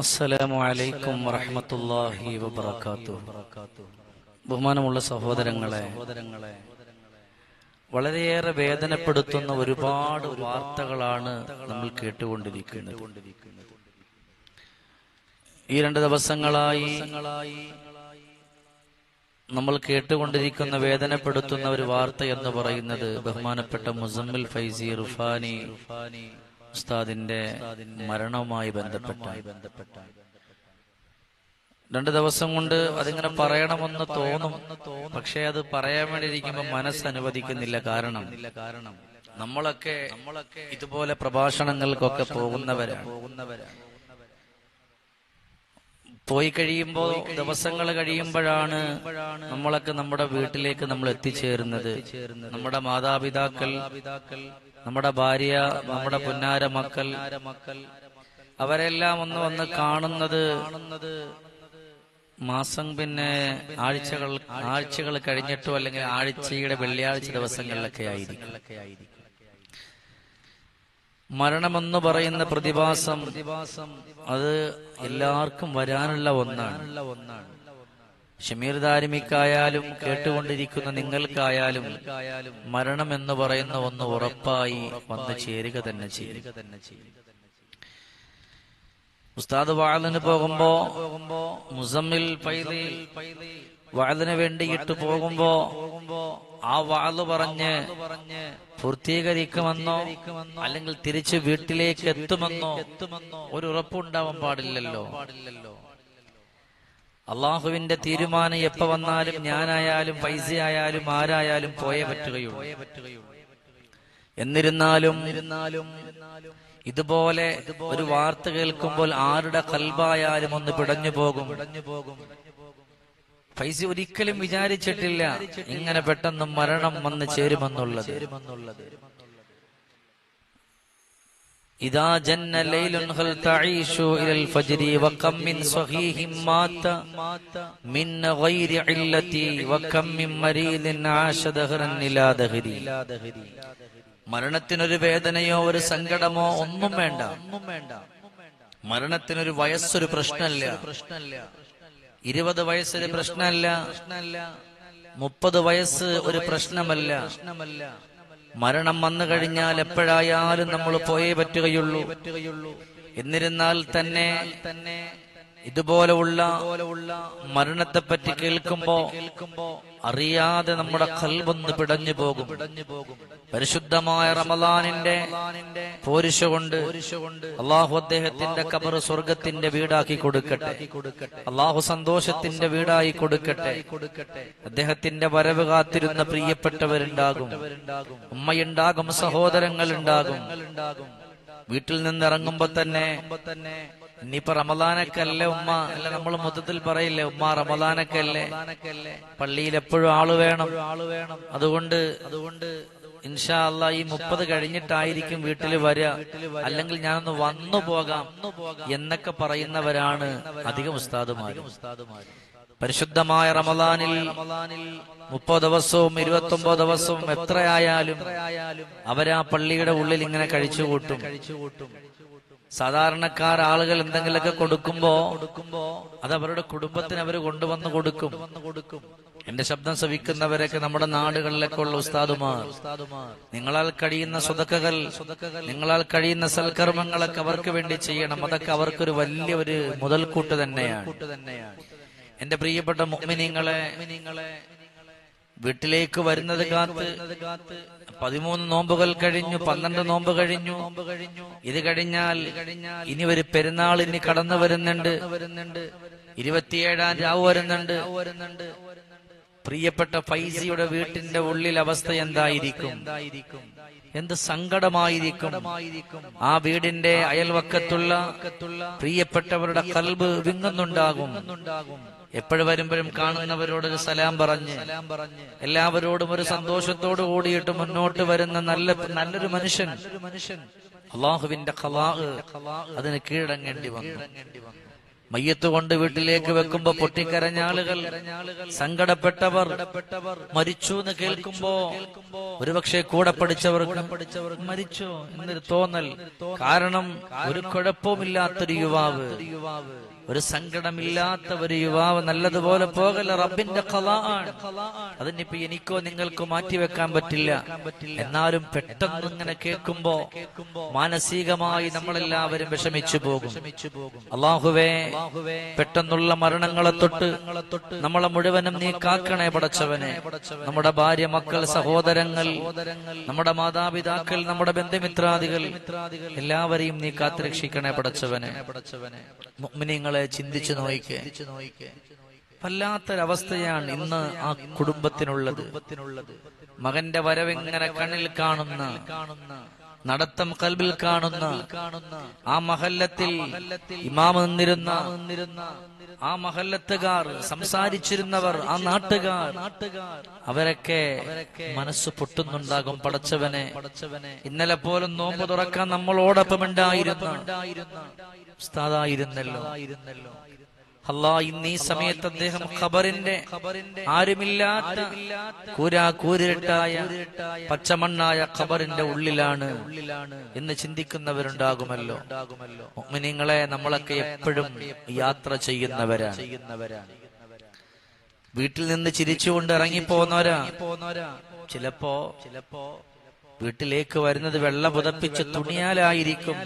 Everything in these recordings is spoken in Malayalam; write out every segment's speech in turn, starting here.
അസ്സലാമു അലൈക്കും വറഹ്മത്തുള്ളാഹി വബറകാതുഹു. ബഹുമാനമുള്ള സഹോദരങ്ങളെ വളരെയേറെ വേദനപ്പെടുത്തുന്ന ഒരുപാട് വാർത്തകളാണ് നമ്മൾ കേട്ടുകൊണ്ടിരിക്കുന്നത്. ഈ രണ്ട് ദിവസങ്ങളായി നമ്മൾ കേട്ടുകൊണ്ടിരിക്കുന്ന വേദനപ്പെടുത്തുന്ന ഒരു വാർത്ത എന്ന് പറയുന്നത് ബഹുമാനപ്പെട്ട മുസമ്മിൽ ഫൈസി റുഫാനി ഉസ്താദിന്റെ മരണവുമായി ബന്ധപ്പെട്ട രണ്ട് ദിവസം കൊണ്ട് അതിങ്ങനെ പറയണമെന്ന് തോന്നും. പക്ഷെ അത് പറയാൻ വേണ്ടി ഇരിക്കുമ്പോ മനസ്സ് അനുവദിക്കുന്നില്ല കാരണം നമ്മളൊക്കെ നമ്മളൊക്കെ ഇതുപോലെ പ്രഭാഷണങ്ങൾക്കൊക്കെ പോകുന്നവരാണ്. പോയി കഴിയുമ്പോ ദിവസങ്ങൾ കഴിയുമ്പോഴാണ് നമ്മളൊക്കെ നമ്മുടെ വീട്ടിലേക്ക് നമ്മൾ എത്തിച്ചേരുന്നത്. നമ്മുടെ മാതാപിതാക്കൾ നമ്മുടെ ഭാര്യ നമ്മുടെ പുന്നാര മക്കൾ അവരെല്ലാം ഒന്ന് വന്ന് കാണുന്നത് മാസം പിന്നെ ആഴ്ചകൾ ആഴ്ചകൾ കഴിഞ്ഞിട്ടോ അല്ലെങ്കിൽ ആഴ്ചയുടെ വെള്ളിയാഴ്ച ദിവസങ്ങളിലൊക്കെ ആയിരിക്കും. മരണമെന്ന് പറയുന്ന പ്രതിഭാസം അത് എല്ലാവർക്കും വരാനുള്ള ഒന്നാണ്. ഷമീർ ധാരിമിക്കായാലും കേട്ടുകൊണ്ടിരിക്കുന്ന നിങ്ങൾക്കായാലും മരണം എന്ന് പറയുന്ന ഒന്ന് ഉറപ്പായി വന്ന് ചേരുക തന്നെ ചേരുക തന്നെ ചെയ്യും. ഉസ്താദ് വാഴലിന് പോകുമ്പോ മുസമ്മിൽ പൈലി വാളിന് വേണ്ടിയിട്ട് പോകുമ്പോ ആ വാൾ പറഞ്ഞ് പൂർത്തീകരിക്കുമെന്നോ അല്ലെങ്കിൽ തിരിച്ച് വീട്ടിലേക്ക് എത്തുമെന്നോ ഒരു ഉറപ്പുണ്ടാവാൻ പാടില്ലല്ലോ. അള്ളാഹുവിന്റെ തീരുമാനം എപ്പോ വന്നാലും ഞാനായാലും പൈസ ആയാലും ആരായാലും പോയേ പറ്റുകയുള്ളൂ. എന്നിരുന്നാലും ഇതുപോലെ ഒരു വാർത്ത കേൾക്കുമ്പോൾ ആരുടെ കൽബായാലും ഒന്ന് പിടഞ്ഞു പോകും. പൈസ ഒരിക്കലും വിചാരിച്ചിട്ടില്ല ഇങ്ങനെ പെട്ടെന്ന് മരണം വന്ന് ചേരുമെന്നുള്ളത്. إذا جن ليل هل تعيش إلى الفجر وكم من صحيح مات من غير علتي وكم من مريض عاش دهرا إلى دهري മരണത്തിനൊരു വേദനയോ ഒരു സങ്കടമോ ഒന്നും വേണ്ട ഒന്നും വേണ്ട മരണത്തിനൊരു വയസ്സൊരു പ്രശ്നമല്ല പ്രശ്നമല്ല ഇരുപത് വയസ്സൊരു പ്രശ്നമല്ല പ്രശ്നമല്ല മുപ്പത് വയസ്സ് ഒരു പ്രശ്നമല്ല പ്രശ്നമല്ല മരണം വന്നു കഴിഞ്ഞാൽ എപ്പോഴായാലും നമ്മൾ പോയേ പറ്റുകയുള്ളൂ. എന്നിരുന്നാൽ തന്നെ ഇതുപോലെയുള്ള മരണത്തെപ്പറ്റി കേൾക്കുമ്പോ അറിയാതെ നമ്മുടെ കൽവൊന്ന് പിടഞ്ഞു പോകും. പരിശുദ്ധമായ റമലാനിന്റെ പോരിശ കൊണ്ട് അള്ളാഹു അദ്ദേഹത്തിന്റെ കബർ സ്വർഗത്തിന്റെ വീടാക്കി കൊടുക്കട്ടെ. അള്ളാഹു സന്തോഷത്തിന്റെ വീടായി കൊടുക്കട്ടെ. അദ്ദേഹത്തിന്റെ വരവ് കാത്തിരുന്ന പ്രിയപ്പെട്ടവരുണ്ടാകും. ഉമ്മയുണ്ടാകും സഹോദരങ്ങൾ ഉണ്ടാകും വീട്ടിൽ നിന്ന് ഇറങ്ങുമ്പോ തന്നെ ഇനിയിപ്പോ റമദാനക്കല്ലേ ഉമ്മ? അല്ല നമ്മൾ മൊത്തത്തിൽ പറയില്ലേ ഉമ്മ റമദാനക്കല്ലേ പള്ളിയിൽ എപ്പോഴും ആൾ വേണം. ആൾ വേണം അതുകൊണ്ട് അതുകൊണ്ട് ഇൻഷാ അല്ല ഈ മുപ്പത് കഴിഞ്ഞിട്ടായിരിക്കും വീട്ടിൽ വരിക. അല്ലെങ്കിൽ ഞാനൊന്ന് വന്നു പോകാം എന്നൊക്കെ പറയുന്നവരാണ് അധികം ഉസ്താദുമാരും. പരിശുദ്ധമായ റമദാനിൽ മുപ്പത് ദിവസവും ഇരുപത്തി ഒമ്പത് ദിവസവും എത്രയായാലും അവരാ പള്ളിയുടെ ഉള്ളിൽ ഇങ്ങനെ കഴിച്ചുകൂട്ടും കഴിച്ചുകൂട്ടും. സാധാരണക്കാർ ആളുകൾ എന്തെങ്കിലുമൊക്കെ കൊടുക്കുമ്പോ അത് അവരുടെ കുടുംബത്തിന് അവർ കൊണ്ടുവന്ന് കൊടുക്കും. കൊടുക്കും. എന്റെ ശബ്ദം ശ്രവിക്കുന്നവരൊക്കെ നമ്മുടെ നാടുകളിലൊക്കെ ഉള്ള ഉസ്താദുമാർ. നിങ്ങളാൽ കഴിയുന്ന സ്വതക്കകൾ നിങ്ങളാൽ കഴിയുന്ന സൽക്കർമ്മങ്ങളൊക്കെ അവർക്ക് വേണ്ടി ചെയ്യണം. അതൊക്കെ അവർക്കൊരു വലിയ ഒരു മുതൽക്കൂട്ട് തന്നെയാണ്. എന്റെ പ്രിയപ്പെട്ട മുഅ്മിനീങ്ങളെ വീട്ടിലേക്ക് വരുന്നത് കാത്ത് പതിമൂന്ന് നോമ്പുകൾ കഴിഞ്ഞു പന്ത്രണ്ട് നോമ്പ് കഴിഞ്ഞു. ഇത് കഴിഞ്ഞാൽ ഇനി ഒരു പെരുന്നാൾ ഇനി കടന്നു വരുന്നുണ്ട്. ഇരുപത്തിയേഴാം രാവ് വരുന്നുണ്ട്. പ്രിയപ്പെട്ട ഫൈസിയുടെ വീട്ടിന്റെ ഉള്ളിൽ അവസ്ഥ എന്തായിരിക്കും? എന്ത് സങ്കടമായിരിക്കും? ആ വീടിന്റെ അയൽവക്കത്തുള്ള പ്രിയപ്പെട്ടവരുടെ കൽബ് വിങ്ങുന്നുണ്ടാകും. എപ്പോഴും വരുമ്പോഴും കാണുന്നവരോടൊരു സലാം പറഞ്ഞ് എല്ലാവരോടും ഒരു സന്തോഷത്തോട് കൂടിയിട്ട് മുന്നോട്ട് വരുന്ന നല്ല നല്ലൊരു മനുഷ്യൻ. അള്ളാഹുവിന്റെ അതിന് കീഴടങ്ങേണ്ടി വന്നു. മയ്യത്ത് കൊണ്ട് വീട്ടിലേക്ക് വെക്കുമ്പോ പൊട്ടിക്കരഞ്ഞ ആളുകൾ സങ്കടപ്പെട്ടവർ മരിച്ചു എന്ന് കേൾക്കുമ്പോ ഒരുപക്ഷെ കൂടെ പഠിച്ചവർ മരിച്ചു എന്നൊരു തോന്നൽ. കാരണം ഒരു കുഴപ്പവുമില്ലാത്തൊരു യുവാവ് ഒരു സങ്കടമില്ലാത്ത ഒരു യുവാവ് നല്ലതുപോലെ പോകല റബ്ബിന്റെ കലാണ് അതിനിപ്പോ എനിക്കോ നിങ്ങൾക്കോ മാറ്റിവെക്കാൻ പറ്റില്ല. എന്നാലും പെട്ടെന്ന് ഇങ്ങനെ കേൾക്കുമ്പോ മാനസികമായി നമ്മളെല്ലാവരും വിഷമിച്ചു പോകും. അള്ളാഹുവേ പെട്ടെന്നുള്ള മരണങ്ങളെ തൊട്ട് നമ്മളെ മുഴുവനും നീ കാക്കണേ പടച്ചവനെ. നമ്മുടെ ഭാര്യ മക്കൾ സഹോദരങ്ങൾ നമ്മുടെ മാതാപിതാക്കൾ നമ്മുടെ ബന്ധുമിത്രാദികൾ എല്ലാവരെയും നീ കാത്തുരക്ഷിക്കണേ പടച്ചവനെ. മുഅ്മിനീങ്ങളെ ചിന്തിച്ചു നോയിക്കേ. വല്ലാത്തൊരവസ്ഥയാണ് ഇന്ന് ആ കുടുംബത്തിനുള്ളത്. മകന്റെ വരവെങ്ങനെ കണ്ണിൽ കാണുന്ന നടത്തം കൽബിൽ കാണുന്ന ആ മഹല്ലത്തിൽ ഇമാമ നിന്നിരുന്ന ആ മഹല്ലത്തുകാർ സംസാരിച്ചിരുന്നവർ ആ നാട്ടുകാർ അവരൊക്കെ മനസ്സ് പൊട്ടുന്നുണ്ടാകും പടച്ചവനെ. ഇന്നലെ പോലും നോമ്പ് തുറക്കാൻ നമ്മളോടൊപ്പം ഉണ്ടായിരുന്ന ഉസ്താദായിരുന്നല്ലോ. അല്ലാ ഇന്ന് സമയത്ത് അദ്ദേഹം ഖബറിന്റെ ആരുമില്ലാത്ത കൂരാ കൂരിട്ടായ പച്ചമണ്ണായ ഖബറിന്റെ ഉള്ളിലാണ് എന്ന് ചിന്തിക്കുന്നവരുണ്ടാകുമല്ലോ. നിങ്ങളെ നമ്മളൊക്കെ എപ്പോഴും യാത്ര ചെയ്യുന്നവരാണ്. വീട്ടിൽ നിന്ന് ചിരിച്ചുകൊണ്ട് ഇറങ്ങിപ്പോന്നവരാ ചിലപ്പോ ചിലപ്പോ വീട്ടിലേക്ക് വരുന്നത് വെള്ള പുതപ്പിച്ച് തുണിയാലായിരിക്കും.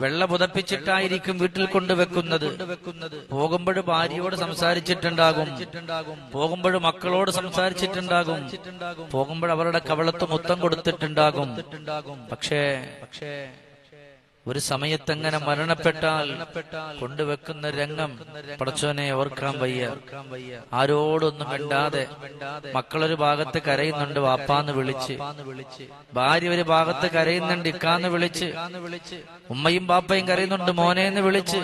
വെള്ള പുതപ്പിച്ചിട്ടായിരിക്കും വീട്ടിൽ കൊണ്ടുവെക്കുന്നത്. പോകുമ്പോൾ ഭാര്യയോട് സംസാരിച്ചിട്ടുണ്ടാകും. പോകുമ്പോൾ മക്കളോട് സംസാരിച്ചിട്ടുണ്ടാകും. പോകുമ്പോൾ അവരുടെ കവളത്ത് മുത്തം കൊടുത്തിട്ടുണ്ടാകും. പക്ഷേ പക്ഷേ ഒരു സമയത്തെങ്ങനെ മരണപ്പെട്ടാൽ കൊണ്ടുവെക്കുന്ന രംഗം പടച്ചോനെ ഓർക്കാൻ വയ്യ. ആരോടൊന്നും മിണ്ടാതെ മക്കളൊരു ഭാഗത്ത് കരയുന്നുണ്ട് വാപ്പാന്ന് വിളിച്ച്. ഭാര്യ ഒരു ഭാഗത്ത് കരയുന്നുണ്ട് ഇക്കാന്ന് വിളിച്ച്. ഉമ്മയും ബാപ്പയും കരയുന്നുണ്ട് മോനെന്ന് വിളിച്ച്.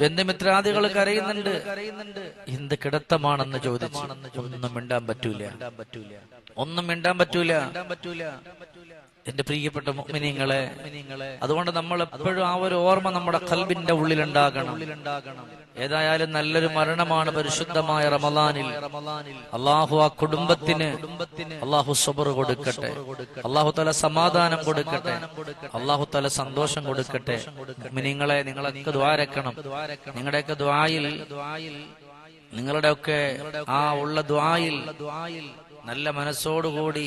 ബന്ധുമിത്രാദികൾ കരയുന്നുണ്ട്. എന്ത് കിടത്തമാണെന്ന് ചോദിച്ചു. ഒന്നും മിണ്ടാൻ പറ്റൂല. ഒന്നും മിണ്ടാൻ പറ്റൂല. എന്റെ പ്രിയപ്പെട്ട മുഅ്മിനീങ്ങളെ അതുകൊണ്ട് നമ്മൾ എപ്പോഴും ആ ഒരു ഓർമ്മ നമ്മുടെ കൽബിന്റെ ഉള്ളിലുണ്ടാകണം. ഏതായാലും നല്ലൊരു മരണമാണ് പരിശുദ്ധമായ റമലാനിൽ അള്ളാഹു ആ കുടുംബത്തിന് അള്ളാഹു സബർ കൊടുക്കട്ടെ. അള്ളാഹു തല സമാധാനം കൊടുക്കട്ടെ. അള്ളാഹു തല സന്തോഷം കൊടുക്കട്ടെ. മുഅ്മിനീങ്ങളെ നിങ്ങളൊക്കെ ദ്വാരക്കണം നിങ്ങളുടെയൊക്കെ ദ്വായിൽ നിങ്ങളുടെയൊക്കെ ആ ഉള്ള ദ്വായിൽ നല്ല മനസ്സോടുകൂടി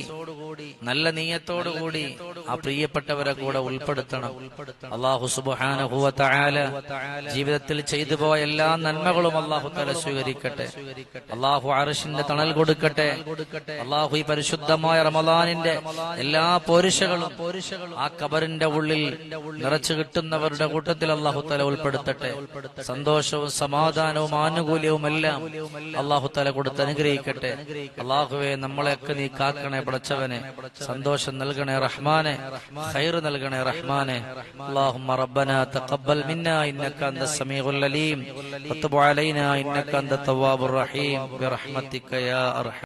നല്ല നീയത്തോടുകൂടി ആ പ്രിയപ്പെട്ടവരെ കൂടെ ഉൾപ്പെടുത്തണം. അള്ളാഹു സുബാനുഭവത്തായാല ജീവിതത്തിൽ ചെയ്തു പോയ എല്ലാ നന്മകളും അള്ളാഹു തല സ്വീകരിക്കട്ടെ. അള്ളാഹു അറിഷിന്റെ തണൽ കൊടുക്കട്ടെ. അള്ളാഹു ഈ പരിശുദ്ധമായ റമദാനിന്റെ എല്ലാ പോരിശകളും ആ കബറിന്റെ ഉള്ളിൽ നിറച്ചു കിട്ടുന്നവരുടെ കൂട്ടത്തിൽ അള്ളാഹു തല ഉൾപ്പെടുത്തട്ടെ. സന്തോഷവും സമാധാനവും ആനുകൂല്യവും എല്ലാം അള്ളാഹു തല കൊടുത്ത് അനുഗ്രഹിക്കട്ടെ. അള്ളാഹുവെ നമ്മളെയൊക്കെ നീ കാക്കണേ പടച്ചവനെ സന്തോഷം നൽകണേ റഹ്മാനെ ഖൈർ നൽകണേ റഹ്മാനെ اللهم ربنا تقبل منا انك انت السميع العليم وتب علينا انك انت التواب الرحيم برحمتك يا ارحم